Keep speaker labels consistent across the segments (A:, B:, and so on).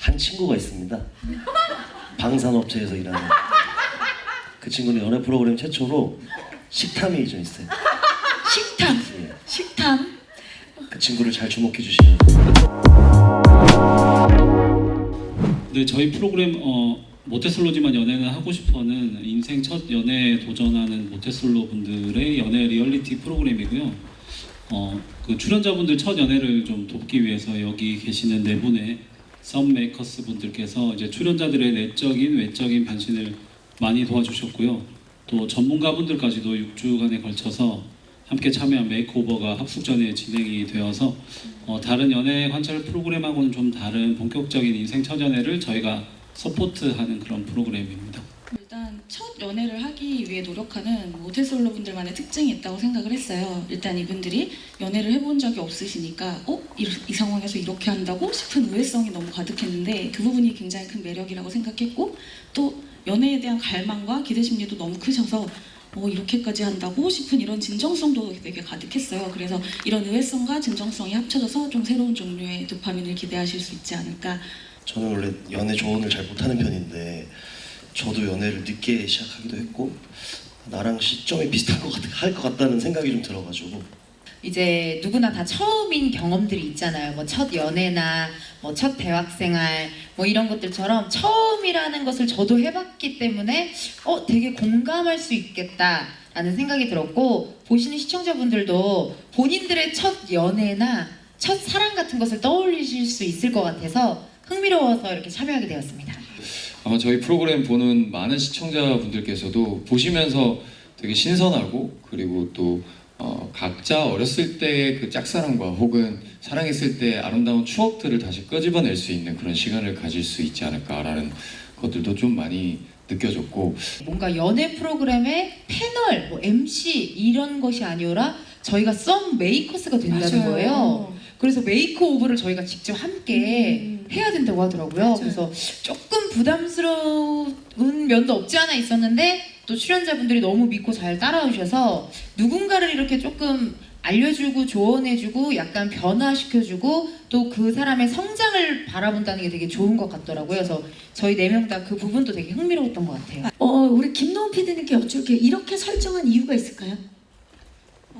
A: 한 친구가 있습니다. 방산업체에서 일하는 그 친구는 연애 프로그램 최초로 식탐이 좀 있어요.
B: 식탐.
A: 예.
B: 식탐.
A: 그 친구를 잘 주목해 주시면
C: 네, 저희 프로그램 어, 모태솔로지만 연애는 하고 싶어는 인생 첫 연애에 도전하는 모태솔로 분들의 연애 리얼리티 프로그램이고요. 어, 그 출연자분들 첫 연애를 좀 돕기 위해서 여기 계시는 네 분의 썸 메이커스 분들께서 이제 출연자들의 내적인 외적인 변신을 많이 도와주셨고요. 또 전문가분들까지도 6주간에 걸쳐서 함께 참여한 메이크오버가 합숙 전에 진행이 되어서 어, 다른 연애 관찰 프로그램하고는 좀 다른 본격적인 인생 첫 연애를 저희가 서포트하는 그런 프로그램입니다.
B: 연애를 하기 위해 노력하는 모태솔로 분들만의 특징이 있다고 생각을 했어요. 일단 이분들이 연애를 해본 적이 없으시니까 어? 이, 이 상황에서 이렇게 한다고 싶은 우회성이 너무 가득했는데 그 부분이 굉장히 큰 매력이라고 생각했고 또 연애에 대한 갈망과 기대 심리도 너무 크셔서 어, 이렇게까지 한다고 싶은 이런 진정성도 되게 가득했어요. 그래서 이런 의외성과 진정성이 합쳐져서 좀 새로운 종류의 도파민을 기대하실 수 있지 않을까
A: 저는 원래 연애 조언을 잘 못하는 편인데 저도 연애를 늦게 시작하기도 했고 나랑 시점이 비슷할 것 같, 할것 같다는 생각이 좀 들어가지고
D: 이제 누구나 다 처음인 경험들이 있잖아요. 뭐 첫 연애나 뭐 첫 대학생활 뭐 이런 것들처럼 처음이라는 것을 저도 해봤기 때문에 어 되게 공감할 수 있겠다라는 생각이 들었고 보시는 시청자분들도 본인들의 첫 연애나 첫 사랑 같은 것을 떠올리실 수 있을 것 같아서 흥미로워서 이렇게 참여하게 되었습니다.
E: 아마 저희 프로그램 보는 많은 시청자분들께서도 보시면서 되게 신선하고 그리고 또 어, 각자 어렸을 때의 그 짝사랑과 혹은 사랑했을 때 아름다운 추억들을 다시 끄집어낼 수 있는 그런 시간을 가질 수 있지 않을까라는 것들도 좀 많이 느껴졌고
D: 뭔가 연애 프로그램의 패널, 뭐 MC 이런 것이 아니라 저희가 썸 메이커스가 된다는 거예요. 그래서 메이크오버를 저희가 직접 함께
B: 음.
D: 해야 된다고 하더라고요.
B: 맞아요.
D: 그래서 조금 부담스러운 면도 없지 않아 있었는데 또 출연자분들이 너무 믿고 잘 따라오셔서 누군가를 이렇게 조금 알려주고 조언해주고 약간 변화시켜주고 또 그 사람의 성장을 바라본다는 게 되게 좋은 것 같더라고요. 그래서 저희 네 명 다 그 부분도 되게 흥미로웠던 것 같아요.
F: 어, 우리 김노은 PD님께 여쭐게 이렇게 설정한 이유가 있을까요?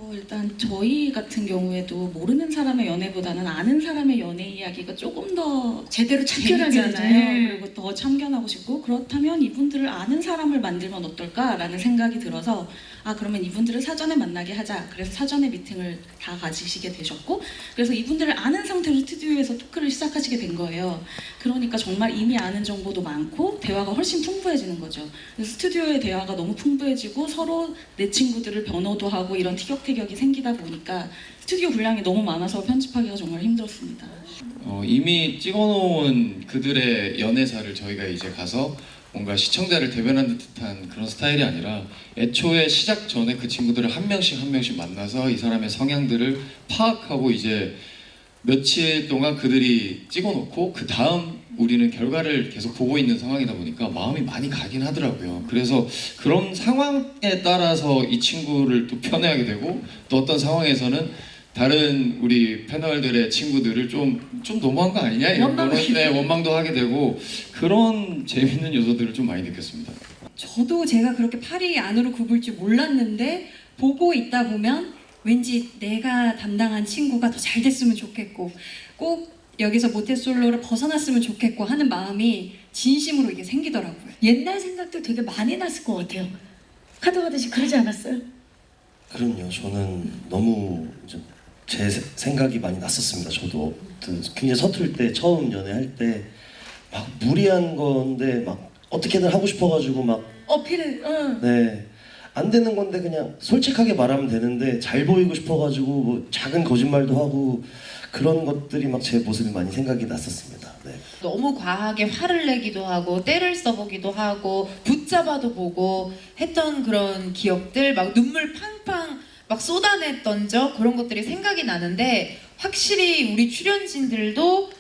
B: 어, 일단 저희 같은 경우에도 모르는 사람의 연애보다는 아는 사람의 연애 이야기가 조금 더
F: 제대로 참견하게. 되잖아요.
B: 그리고 더 참견하고 싶고 그렇다면 이분들을 아는 사람을 만들면 어떨까라는 생각이 들어서 아 그러면 이분들을 사전에 만나게 하자. 그래서 사전에 미팅을 다 가지시게 되셨고 그래서 이분들을 아는 상태로 스튜디오에서 토크를 시작하시게 된 거예요. 그러니까 정말 이미 아는 정보도 많고 대화가 훨씬 풍부해지는 거죠. 스튜디오의 대화가 너무 풍부해지고 서로 내 친구들을 변호도 하고 이런 티격태격 이 생기다 보니까 스튜디오 분량이 너무 많아서 편집하기가 정말 힘들었습니다.
E: 어, 이미 찍어놓은 그들의 연애사를 저희가 이제 가서 뭔가 시청자를 대변하는 듯한 그런 스타일이 아니라 애초에 시작 전에 그 친구들을 한 명씩 한 명씩 만나서 이 사람의 성향들을 파악하고 이제 며칠 동안 그들이 찍어놓고 그 다음 우리는 결과를 계속 보고 있는 상황이다 보니까 마음이 많이 가긴 하더라고요. 그래서 그런 상황에 따라서 이 친구를 또 편애하게 되고 또 어떤 상황에서는 다른 우리 패널들의 친구들을 좀좀 너무한 거 아니냐 이런 네, 원망도 하게 되고 그런 재밌는 요소들을 좀 많이 느꼈습니다.
G: 저도 제가 그렇게 팔이 안으로 굽을 줄 몰랐는데 보고 있다 보면 왠지 내가 담당한 친구가 더 잘 됐으면 좋겠고 꼭 여기서 모태솔로를 벗어났으면 좋겠고 하는 마음이 진심으로 이게 생기더라고요.
F: 옛날 생각도 되게 많이 났을 것 같아요. 카드 가듯이 그러지 않았어요?
A: 그럼요. 저는 너무 이제 제 세- 생각이 많이 났었습니다. 저도 그 굉장히 서툴 때 처음 연애할 때 막 무리한 건데 막 어떻게든 하고 싶어가지고 막
F: 어필을, 응.
A: 네. 안 되는 건데 그냥 솔직하게 말하면 되는데 잘 보이고 싶어가지고 뭐 작은 거짓말도 하고 그런 것들이 막 제 모습이 많이 생각이 났었습니다. 네.
D: 너무 과하게 화를 내기도 하고 때를 써보기도 하고 붙잡아도 보고 했던 그런 기억들 막 눈물 팡팡 막 쏟아냈던 적 그런 것들이 생각이 나는데 확실히 우리 출연진들도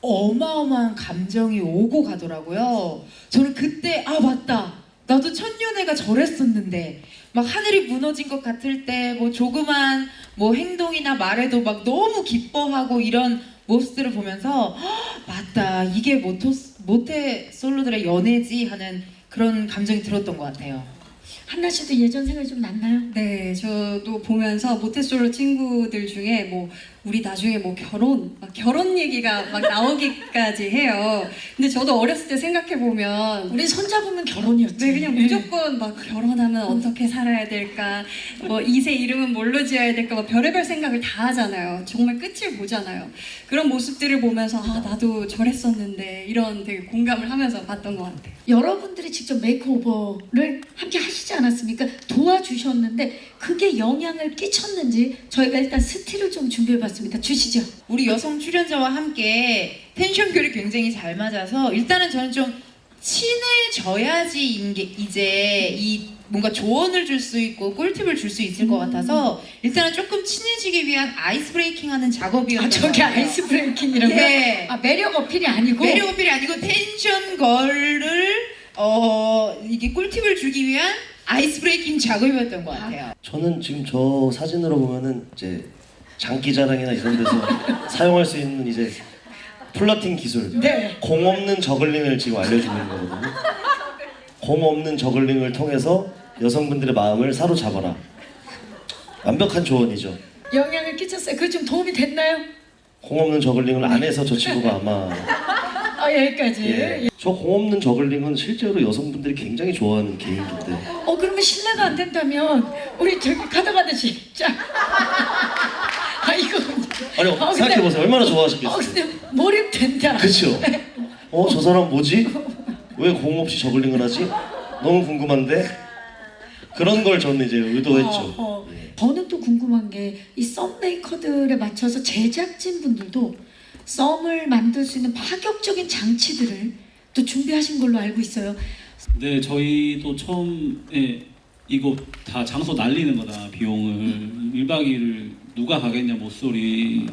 D: 어마어마한 감정이 오고 가더라고요. 저는 그때 아 맞다 나도 첫연애가 저랬었는데 막 하늘이 무너진 것 같을 때 뭐 조그만 뭐 행동이나 말에도 막 너무 기뻐하고 이런 모습들을 보면서 "헉, 맞다 이게 모토, 모태 솔로들의 연애지 하는 그런 감정이 들었던 것 같아요.
F: 한나 씨도 예전 생각이 좀 났나요?
G: 네, 저도 보면서 모태솔로 친구들 중에 뭐 우리 나중에 뭐 결혼, 막 결혼 얘기가 막 나오기까지 해요. 근데 저도 어렸을 때 생각해 보면
F: 우리 손잡으면 결혼이었지.
G: 네, 그냥 무조건 막 결혼하면 어떻게 살아야 될까, 뭐 이세 이름은 뭘로 지어야 될까, 막 별의별 생각을 다 하잖아요. 정말 끝을 보잖아요. 그런 모습들을 보면서 아 나도 저랬었는데 이런 되게 공감을 하면서 봤던 것 같아요.
F: 여러분들이 직접 메이크오버를 함께 하시 지 않았습니까? 도와주셨는데 그게 영향을 끼쳤는지 저희가 일단 스틸을 좀 준비해봤습니다. 주시죠.
D: 우리 여성 출연자와 함께 텐션 결이 굉장히 잘 맞아서 일단은 저는 좀 친해져야지 이제 이 뭔가 조언을 줄 수 있고 꿀팁을 줄 수 있을 것 같아서 일단은 조금 친해지기 위한 아이스 브레이킹하는 작업이었던
F: 아 저게. 아이스 브레이킹이라고요?
D: 네.
F: 아 매력 어필이 아니고
D: 매력 어필이 아니고 텐션 걸을 어 이게 꿀팁을 주기 위한 아이스 브레이킹 작업이었던 것 같아요.
A: 저는 지금 저 사진으로 보면은 이제 장기자랑이나 이런 데서 사용할 수 있는 이제 플러팅 기술
F: 네.
A: 공 없는 저글링을 지금 알려주는 거거든요. 공 없는 저글링을 통해서 여성분들의 마음을 사로잡아라. 완벽한 조언이죠.
F: 영향을 끼쳤어요. 그게 좀 도움이 됐나요?
A: 공 없는 저글링을 안 해서 저 친구가 아마
F: 아 여기까지.
A: 예. 저 공 없는 저글링은 실제로 여성분들이 굉장히 좋아하는 개인기인데
F: 어 그러면 신뢰가 안 된다면 우리 저기 가져가듯이 자. 아 이거
A: 아니
F: 어, 근데-
A: 생각해 보세요 얼마나
F: 어
A: 좋아하시겠어요.
F: 근데 몰입된다.
A: 그렇죠. 어저 사람 뭐지? 왜 공 없이 저글링을 하지? 너무 궁금한데 그런 걸 저는 이제 의도했죠.
F: 어, 어.
A: 예.
F: 저는 또 궁금한 게 이 썸메이커들에 맞춰서 제작진 분들도 썸을 만들 수 있는 파격적인 장치들을 또 준비하신 걸로 알고 있어요.
C: 네, 저희도 처음에 이거 다 장소 날리는 거다 비용을 1박 2일 누가 가겠냐 못소리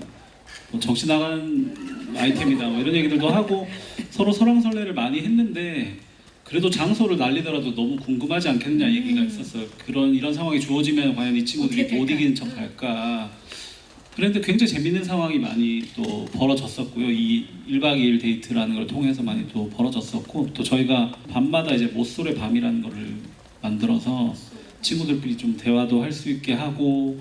C: 뭐 정신 나간 아이템이다 뭐 이런 얘기들도 하고 서로 설왕설래를 많이 했는데 그래도 장소를 날리더라도 너무 궁금하지 않겠느냐 얘기가 있었어요. 그런 이런 상황이 주어지면 과연 이 친구들이 못? 이기는 척 할까? 그런데 굉장히 재밌는 상황이 많이 또 벌어졌었고요. 이 1박 2일 데이트라는 걸 통해서 많이 또 벌어졌었고 또 저희가 밤마다 이제 모쏠의 밤이라는 거를 만들어서 친구들끼리 좀 대화도 할 수 있게 하고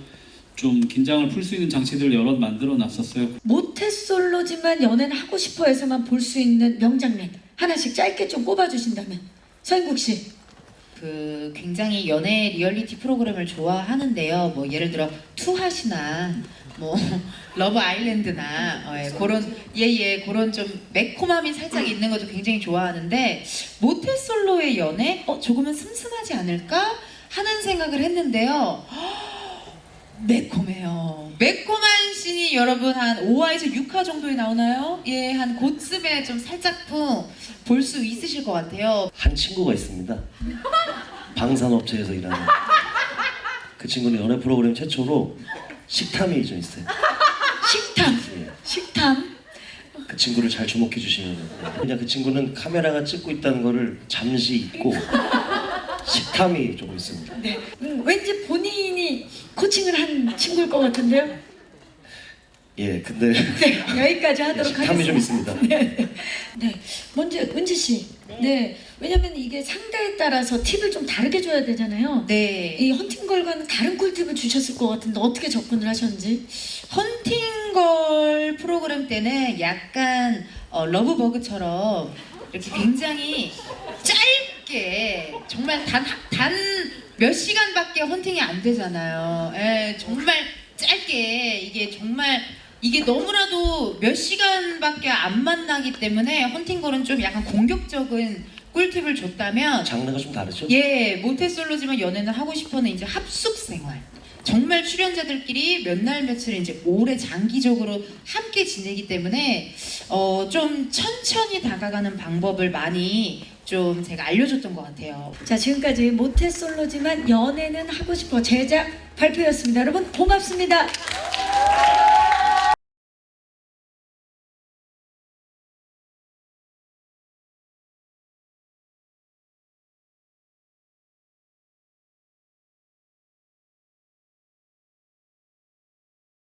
C: 좀 긴장을 풀 수 있는 장치들을 여러 만들어 놨었어요.
F: 모태솔로지만 연애는 하고 싶어해서만 볼 수 있는 명장면 하나씩 짧게 좀 꼽아주신다면 서인국 씨.
D: 그 굉장히 연애 리얼리티 프로그램을 좋아하는데요. 뭐 예를 들어 투핫이나 뭐 러브 아일랜드나 어, 예, 그런 예예 그런 좀 매콤함이 살짝 있는 것도 굉장히 좋아하는데 모태솔로의 연애 어 조금은 슴슴하지 않을까 하는 생각을 했는데요. 매콤해요. 매콤한 씬이 여러분 한 5화에서 6화 정도에 나오나요? 예, 한 그쯤에 좀 살짝쿵 볼 수 있으실 것 같아요.
A: 한 친구가 있습니다. 방산업체에서 일하는 그 친구는 연애 프로그램 최초로 식탐이 좀 있어요.
F: 식탐.
A: 예.
F: 식탐.
A: 그 친구를 잘 주목해 주시면 그냥 그 친구는 카메라가 찍고 있다는 거를 잠시 잊고 식탐이 조금 있습니다.
F: 네. 음, 왠지 본인이 코칭을 한 친구일 것 같은데요.
A: 예, 근데
F: 네, 여기까지 하도록
A: 식탐이 좀
F: 하겠습니다.
A: 있습니다.
F: 네, 먼저 은지 씨. 네. 왜냐면 이게 상대에 따라서 팁을 좀 다르게 줘야 되잖아요.
D: 네.
F: 이 헌팅걸과는 다른 꿀팁을 주셨을 것 같은데 어떻게 접근을 하셨는지.
D: 헌팅걸 프로그램 때는 약간 어, 러브버그처럼 이렇게 굉장히 짧게 정말 단 단 몇 시간밖에 헌팅이 안 되잖아요. 예, 정말 짧게 이게 정말 이게 너무나도 몇 시간밖에 안 만나기 때문에 헌팅걸은 좀 약간 공격적인 꿀팁을 줬다면
A: 장르가 좀 다르죠?
D: 예, 모태솔로지만 연애는 하고 싶어는 이제 합숙 생활. 정말 출연자들끼리 몇 날 며칠 이제 오래 장기적으로 함께 지내기 때문에 어, 좀 천천히 다가가는 방법을 많이 좀 제가 알려줬던 것 같아요.
F: 자, 지금까지 모태솔로지만 연애는 하고 싶어 제작 발표였습니다. 여러분 고맙습니다.